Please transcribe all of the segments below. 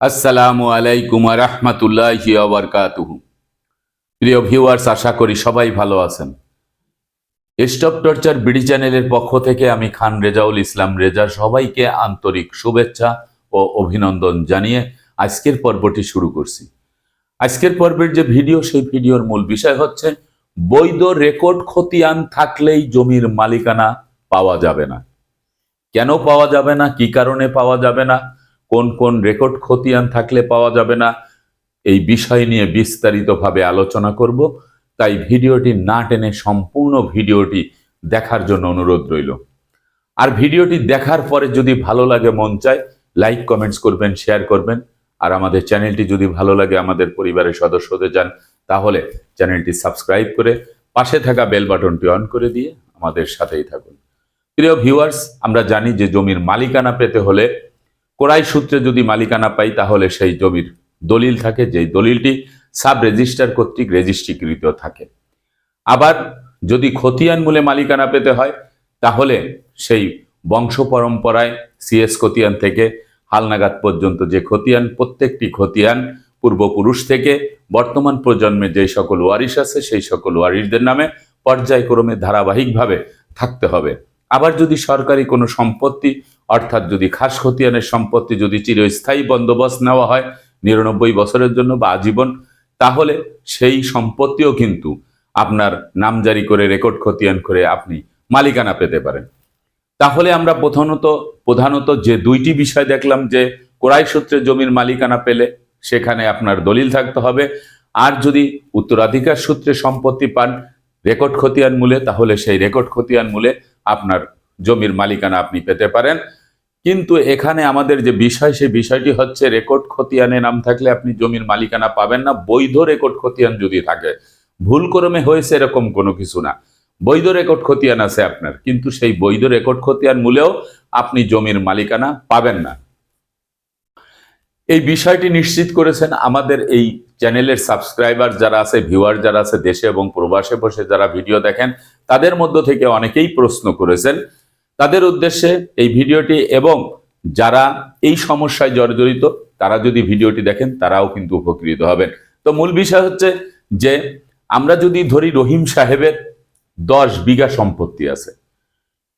আসসালামু আলাইকুম রহমতুল্লাহ বারকাতুহু। প্রিয় ভিউয়ার্স, আশা করি সবাই ভালো আছেন। স্টপ টর্চার বিডি চ্যানেলের পক্ষ থেকে আমি খান রেজাউল ইসলাম রেজা সবাইকে আন্তরিক শুভেচ্ছা ও অভিনন্দন জানিয়ে আজকের পর্বটি শুরু করছি। আজকের পর্বের যে ভিডিও, সেই ভিডিওর মূল বিষয় হচ্ছে, বৈধ রেকর্ড খতিয়ান থাকলেই জমির মালিকানা পাওয়া যাবে না। কেন পাওয়া যাবে না? কি কারণে পাওয়া যাবে না? কোন কোন রেকর্ড খতিয়ান থাকলে পাওয়া যাবে না, এই বিষয় নিয়ে বিস্তারিতভাবে আলোচনা করব। তাই ভিডিওটি না টেনে সম্পূর্ণ ভিডিওটি দেখার জন্য অনুরোধ রইল। আর ভিডিওটি দেখার পরে যদি ভালো লাগে, মন চায়, লাইক, কমেন্টস করবেন, শেয়ার করবেন। আর আমাদের চ্যানেলটি যদি ভালো লাগে, আমাদের পরিবারের সদস্যদের যান তাহলে চ্যানেলটি সাবস্ক্রাইব করে পাশে থাকা বেল বাটনটি অন করে দিয়ে আমাদের সাথেই থাকুন। প্রিয় ভিউয়ার্স, আমরা জানি যে জমির মালিকানা পেতে হলে কোরাই সূত্রে যদি মালিকানা পাই, তাহলে সেই জমির দলিল থাকে। যেই দলিলটি সাব রেজিস্টার কর্তৃক রেজিস্ট্রিকৃত থাকে। আবার যদি খতিয়ান মূলে মালিকানা পেতে হয়, তাহলে সেই বংশ পরম্পরায় সিএস খতিয়ান থেকে হালনাগাদ পর্যন্ত যে খতিয়ান, প্রত্যেকটি খতিয়ান পূর্বপুরুষ থেকে বর্তমান প্রজন্মে যে সকল ওয়ারিশ আছে, সেই সকল ওয়ারিশদের নামে পর্যায়ক্রমে ধারাবাহিকভাবে থাকতে হবে। আবার যদি সরকারি কোনো সম্পত্তি অর্থাৎ যদি খাস খতিয়ানের সম্পত্তি যদি চিরস্থায়ী বন্দোবস্ত নেওয়া হয় নিরানব্বই বছরের জন্য বা আজীবন, তাহলে সেই সম্পত্তিও কিন্তু আপনার নামজারি করে রেকর্ড খতিয়ান করে আপনি মালিকানা পেতে পারেন। তাহলে আমরা প্রধানত প্রধানত যে দুইটি বিষয় দেখলাম যে কোরাই সূত্রে জমির মালিকানা পেলে সেখানে আপনার দলিল থাকতে হবে। আর যদি উত্তরাধিকার সূত্রে সম্পত্তি পান রেকর্ড খতিয়ান মূলে, তাহলে সেই রেকর্ড খতিয়ান মূলে আপনার জমির মালিকানা আপনি পেতে পারেন। কিন্তু এখানে আমাদের যে বিষয়, সেই বিষয়টি হচ্ছে রেকর্ড খতিয়ানে নাম থাকলে আপনি জমির মালিকানা পাবেন না। বৈধ রেকর্ড খতিয়ান যদি থাকে, ভুল ক্রমে হয়েছে এরকম কোনো কিছু না। বৈধ রেকর্ড খতিয়ান আছে আপনার, কিন্তু সেই বৈধ রেকর্ড খতিয়ান মূলেও আপনি জমির মালিকানা পাবেন না। এই বিষয়টি নিশ্চিত করেছেন আমাদের এই চ্যানেলের সাবস্ক্রাইবার যারা আছে, ভিউয়ার যারা আছে, দেশে এবং প্রবাসে বসে যারা ভিডিও দেখেন, তাদের মধ্য থেকে অনেকেই প্রশ্ন করেছেন তাদের উদ্দেশ্যে এই ভিডিওটি এবং যারা এই সমস্যায় জর্জরিত, তারা যদি ভিডিওটি দেখেন, তারাও কিন্তু উপকৃত হবেন। তো মূল বিষয় হচ্ছে যে, আমরা যদি ধরি রহিম সাহেবের দশ বিঘা সম্পত্তি আছে।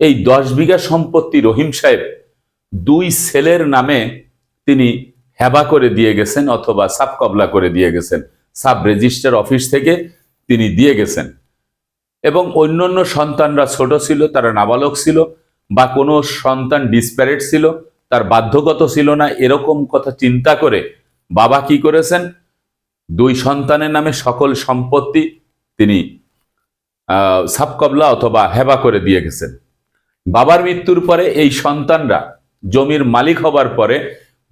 এই দশ বিঘা সম্পত্তি রহিম সাহেব দুই ছেলের নামে তিনি হেবা করে দিয়ে গেছেন অথবা সাব কবলা করে দিয়ে গেছেন, সাব রেজিস্টার অফিস থেকে তিনি দিয়ে গেছেন। এবং অন্যান্য সন্তানরা ছোট ছিল, তারা নাবালক ছিল বা কোনো সন্তান ডিসপ্যারেট ছিল, তার বাধ্যগত ছিল না, এরকম কথা চিন্তা করে বাবা কি করেছেন? দুই সন্তানের নামে সকল সম্পত্তি তিনি সাবকবলা অথবা হেবা করে দিয়ে গেছেন। বাবার মৃত্যুর পরে এই সন্তানরা, জমির মালিক হবার পরে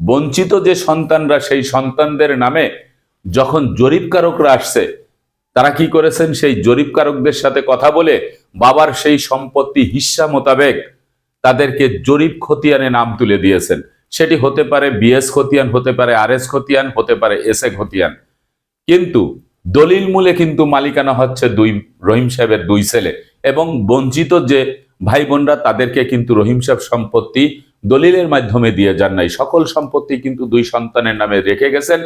বঞ্চিত যে সন্তানরা, সেই সন্তানদের নামে যখন জরিপকারকরা আসছে, তারা কি করেছেন? সেই জরিপকারকদের সাথে কথা বলে বাবার সেই সম্পত্তি হিস্সা মোতাবেক তাদেরকে জরিপ খতিয়ানে নাম তুলে দিয়েছেন। সেটি হতে পারে বিএস খতিয়ান, হতে পারে আর এস খতিয়ান, হতে পারে এস এ খতিয়ান। কিন্তু দলিল মূলে কিন্তু মালিকানা হচ্ছে দুই, রহিম সাহেবের দুই ছেলে এবং বঞ্চিত যে ভাই বোনরা তাদেরকে কিন্তু রহিম সাহেব সম্পত্তি দলিলের মাধ্যমে দিয়ে যান নাই। সকল সম্পত্তি কিন্তু দুই সন্তানের নামে রেখে গেছেন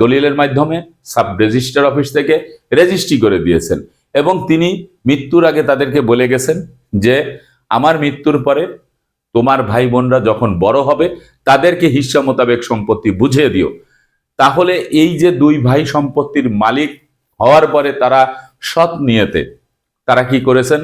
দলিলের মাধ্যমে সাব রেজিস্টার অফিস থেকে রেজিস্ট্রি করে দিয়েছেন। এবং তিনি মৃত্যুর আগে তাদেরকে বলে গেছেন যে আমার মৃত্যুর পরে তোমার ভাই বোনরা যখন বড় হবে, তাদেরকে হিস্সা মোতাবেক সম্পত্তি বুঝিয়ে দিও। তাহলে এই যে দুই ভাই সম্পত্তির মালিক হওয়ার পরে তারা সৎ নিয়েতে, তারা কি করেছেন?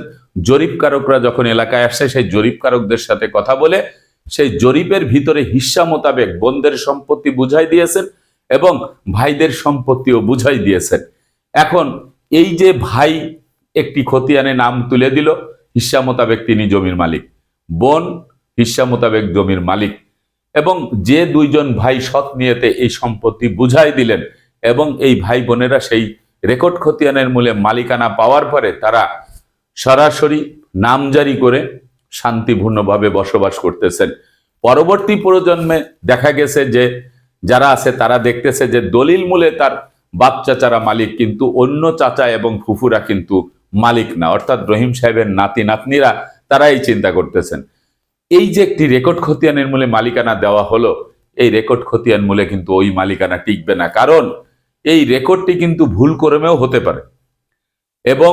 জরিপকারকরা যখন এলাকায় আসছে, সেই জরিপকারকদের সাথে কথা বলে, সেই জরিপের ভিতরে হিস্সা মোতাবেক বোনদের সম্পত্তি বুঝাই দিয়েছেন এবং ভাইদের সম্পত্তিও বুঝাই দিয়েছেন। এখন এই যে ভাই একটি খতিয়ানে নাম তুলে দিল হিস্সা মোতাবেক তিনি জমির মালিক। বোন হিস্সা মোতাবেক জমির মালিক। এবং যে দুইজন ভাই সৎ নিয়েতে এই সম্পত্তি বুঝাই দিলেন এবং এই ভাই বোনেরা সেই রেকর্ড খতিয়ানের মূলে মালিকানা পাওয়ার পরে তারা সরাসরি নামজারি করে শান্তিপূর্ণভাবে বসবাস করতেছেন। পরবর্তী প্রজন্মে দেখা গেছে যে যারা আছে তারা দেখতেছে যে দলিল মূলে তার বাপ চাচারা মালিক, কিন্তু অন্য চাচা এবং ফুফুরা কিন্তু মালিক না, অর্থাৎ রহিম সাহেবের নাতি, নাতনিরা তারা এই চিন্তা করতেছেন। এই যে একটি রেকর্ড খতিয়ানের মূলে মালিকানা দেওয়া হলো, এই রেকর্ড খতিয়ান মূলে কিন্তু ওই মালিকানা টিকবে না। কারণ এই রেকর্ডটি কিন্তু ভুল করেমেও হতে পারে। এবং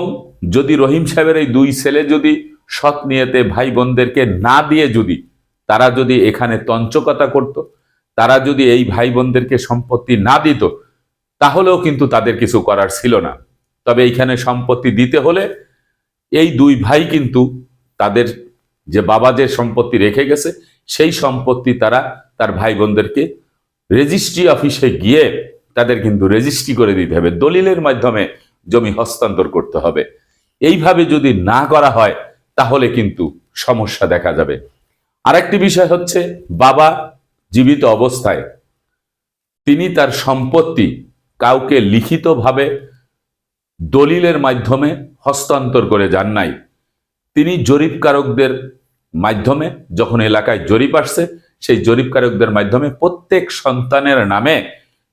যদি রহিম সাহেবের এই দুই ছেলে যদি সৎ নিয়েতে ভাই বোনদেরকে না দিয়ে যদি তারা যদি এখানে তঞ্চকতা করত, তারা যদি এই ভাই বোনদেরকে সম্পত্তি না দিত, তাহলেও কিন্তু তাদের কিছু করার ছিল না। তবে এইখানে সম্পত্তি দিতে হলে এই দুই ভাই কিন্তু তাদের যে বাবা যে সম্পত্তি রেখে গেছে, সেই সম্পত্তি তারা তার ভাই বোনদেরকে রেজিস্ট্রি অফিসে গিয়ে তাদের কিন্তু রেজিস্ট্রি করে দিতে হবে। দলিলের মাধ্যমে জমি হস্তান্তর করতে হবে। এইভাবে যদি না করা হয়, তাহলে কিন্তু সমস্যা দেখা যাবে। আরেকটি বিষয় হচ্ছে, বাবা জীবিত অবস্থায় তিনি তার সম্পত্তি কাউকে লিখিতভাবে দলিলের মাধ্যমে হস্তান্তর করে যান নাই। তিনি জরিপকারকদের মাধ্যমে, যখন এলাকায় জরিপ আসছে, সেই জরিপকারকদের মাধ্যমে প্রত্যেক সন্তানের নামে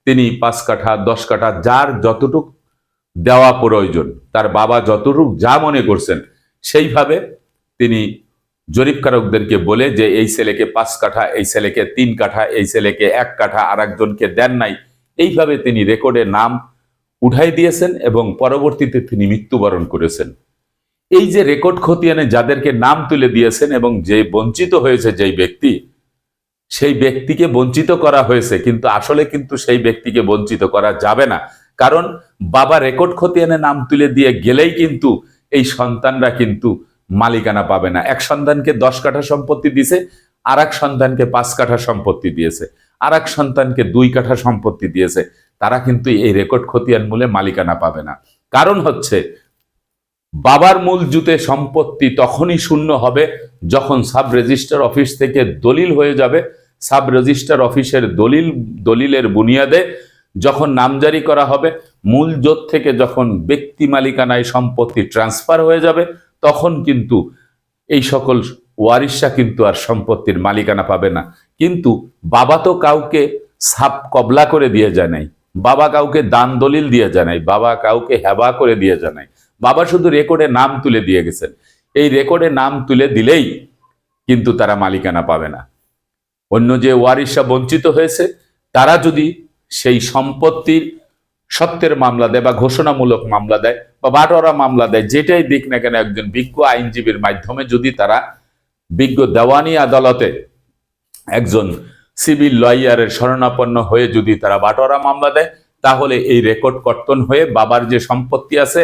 তিনি পাঁচ কাঠা, দশ কাঠা, যার যতটুক দেওয়া প্রয়োজন, তার বাবা যতটুক যা মনে করছেন, সেইভাবে তিনি জরিপকারকদেরকে বলে যে, এই ছেলেকে পাঁচ কাঠা, এই ছেলেকে তিন কাঠা, এই ছেলেকে এক কাঠা আর একজনকে দেন নাই। এইভাবে তিনি রেকর্ডে নাম উঠাই দিয়েছেন এবং পরবর্তীতে তিনি মৃত্যুবরণ করেছেন। এই যে রেকর্ড খতিয়ানে যাদেরকে নাম তুলে দিয়েছেন এবং যে বঞ্চিত হয়েছে যেই ব্যক্তি, সেই ব্যক্তিকে বঞ্চিত করা হয়েছে, কিন্তু আসলে কিন্তু সেই ব্যক্তিকে বঞ্চিত করা যাবে না। কারণ বাবা রেকর্ড খতিয়ানে নাম তুলে দিয়ে গেলেই কিন্তু এই সন্তানরা কিন্তু মালিকানা পাবে না। এক সন্তানকে দশ কাঠা সম্পত্তি দিছে আর এক সন্তানকে পাঁচ কাঠা সম্পত্তি দিয়েছে আর এক সন্তানকে দুই কাঠা সম্পত্তি দিয়েছে। তারা কিন্তু এই রেকর্ড খতিয়ান মূলে মালিকানা পাবে না। কারণ হচ্ছে, বাবার মূল জুতে সম্পত্তি তখনই শূন্য হবে যখন সাব রেজিস্টার অফিস থেকে দলিল হয়ে যাবে। সাব রেজিস্টার অফিসের দলিল, দলিলের বুনিয়াদে যখন নামজারি করা হবে, মূল জোট থেকে যখন ব্যক্তি মালিকানায় সম্পত্তি ট্রান্সফার হয়ে যাবে, তখন কিন্তু এই সকল ওয়ারিশা কিন্তু আর সম্পত্তির মালিকানা পাবে না। কিন্তু বাবা তো কাউকে সাপ কবলা করে দিয়ে যায় নাই। বাবা কাউকে দান দলিল দিয়ে নাই বাবা কাউকে হেবা করে দিয়ে নাই বাবা শুধু রেকর্ডে নাম তুলে দিয়ে গেছেন। এই রেকর্ডে নাম তুলে দিলেই কিন্তু তারা মালিকানা পাবে না। অন্য যে ওয়ারিশা বঞ্চিত হয়েছে, তারা যদি সেই সম্পত্তির সত্যের মামলা দেয় বা ঘোষণামূলক মামলা দেয় বা বাটোয়ারা মামলা দেয়, যেটাই দিক না কেন একজন বিজ্ঞ আইনজীবীর মাধ্যমে যদি তারা বিজ্ঞ দেওয়ানি আদালতে একজন সিভিল লয়ারের শরণাপন্ন হয়ে যদি তারা বাটোয়ারা মামলা দেয়, তাহলে এই রেকর্ড কর্তন হয়ে বাবার যে সম্পত্তি আছে,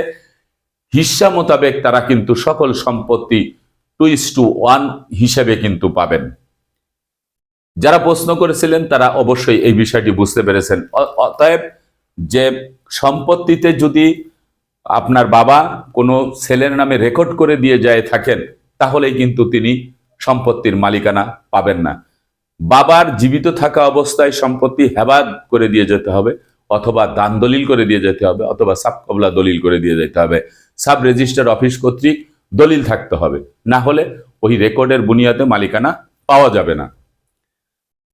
হিসা মোতাবেক তারা কিন্তু সকল সম্পত্তি টু ইস টু ওয়ান হিসেবে কিন্তু পাবেন। যারা প্রশ্ন করেছিলেন, তারা অবশ্যই এই বিষয়টি বুঝতে পেরেছেন। অতএব যে সম্পত্তিতে যদি আপনার বাবা কোনো ছেলের নামে রেকর্ড করে দিয়ে যায় থাকেন, তাহলেই কিন্তু তিনি সম্পত্তির মালিকানা পাবেন না। বাবার জীবিত থাকা অবস্থায় সম্পত্তি হেবাদ করে দিয়ে যেতে হবে, অথবা দান দলিল করে দিয়ে যেতে হবে, অথবা সাব কবলা দলিল করে দিয়ে যেতে হবে। সাব রেজিস্টার অফিস কর্তৃক দলিল থাকতে হবে। না হলে ওই রেকর্ডের বুনিয়াদে মালিকানা পাওয়া যাবে না।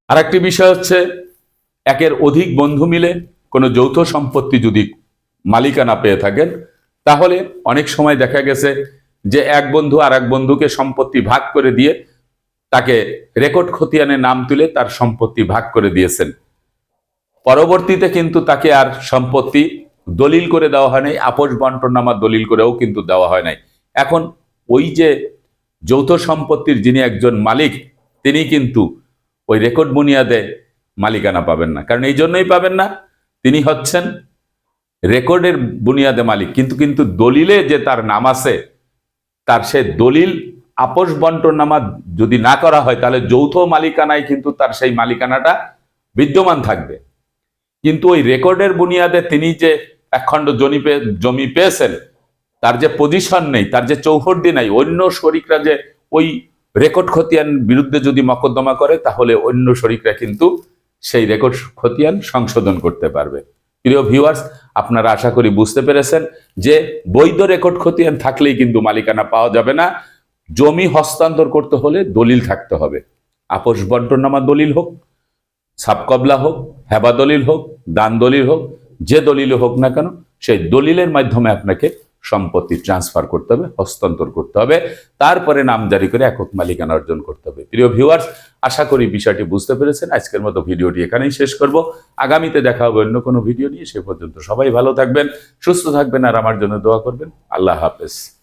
আরেকটি বিষয় হচ্ছে, একের অধিক বন্ধু মিলে কোনো যৌথ সম্পত্তি যদি মালিকানা পেয়ে থাকেন, তাহলে অনেক সময় দেখা গেছে যে এক বন্ধু আর এক বন্ধুকে সম্পত্তি ভাগ করে দিয়ে রেকর্ড খতিয়ানে নাম তুলে তার সম্পত্তি ভাগ করে দিয়েছেন। পরবর্তীতে কিন্তু তাকে আর সম্পত্তি দলিল করে দেওয়া হয় নাই, আপোষ বন্টনামা দলিল করেও কিন্তু দেওয়া হয় নাই। এখন ওই যে যৌথ সম্পত্তির যিনি একজন মালিক, তিনি কিন্তু ওই রেকর্ড বুনিয়াদে মালিকানা পাবেন না। কারণ এই জন্যই পাবেন না, তিনি হচ্ছেন রেকর্ডের বুনিয়াদে মালিক। কিন্তু কিন্তু দলিলে যে তার নাম আছে, তার সে দলিল আপোষ বন্টনামা যদি না করা হয়, তাহলে যৌথ মালিকানায় কিন্তু তার সেই মালিকানাটা বিদ্যমান থাকবে। কিন্তু ওই রেকর্ডের বুনিয়াদে তিনি যে একখণ্ড জমি জমি পেয়েছেন, তার যে পজিশন নেই, তার যে চৌহদ্দি নাই, অন্য শরিকরা যে ওই রেকর্ড খতিয়ান বিরুদ্ধে যদি মকদ্দমা করে, তাহলে অন্য শরিকরা কিন্তু সেই রেকর্ড খতিয়ান সংশোধন করতে পারবে। প্রিয় ভিউয়ার্স আপনারা আশা করি বুঝতে পেরেছেন যে বৈধ রেকর্ড খতিয়ান থাকলেই কিন্তু মালিকানা পাওয়া যাবে না। জমি হস্তান্তর করতে হলে দলিল থাকতে হবে। আপোষ বন্টনামা দলিল হোক সাবকবলা হোক, হেবা দলিল হোক, দান দলিল হোক, যে দলিল হোক না কেন, সেই দলিলের মাধ্যমে আপনাকে সম্পত্তি ট্রান্সফার করতে হবে, হস্তান্তর করতে হবে। তারপরে নাম জারি করে একক মালিকানা অর্জন করতে হবে। প্রিয় ভিউয়ার্স, আশা করি বিষয়টি বুঝতে পেরেছেন। আজকের মতো ভিডিওটি এখানেই শেষ করব। আগামীতে দেখা হবে অন্য কোনো ভিডিও নিয়ে। সে পর্যন্ত সবাই ভালো থাকবেন, সুস্থ থাকবেন, আর আমার জন্য দোয়া করবেন। আল্লাহ হাফেজ।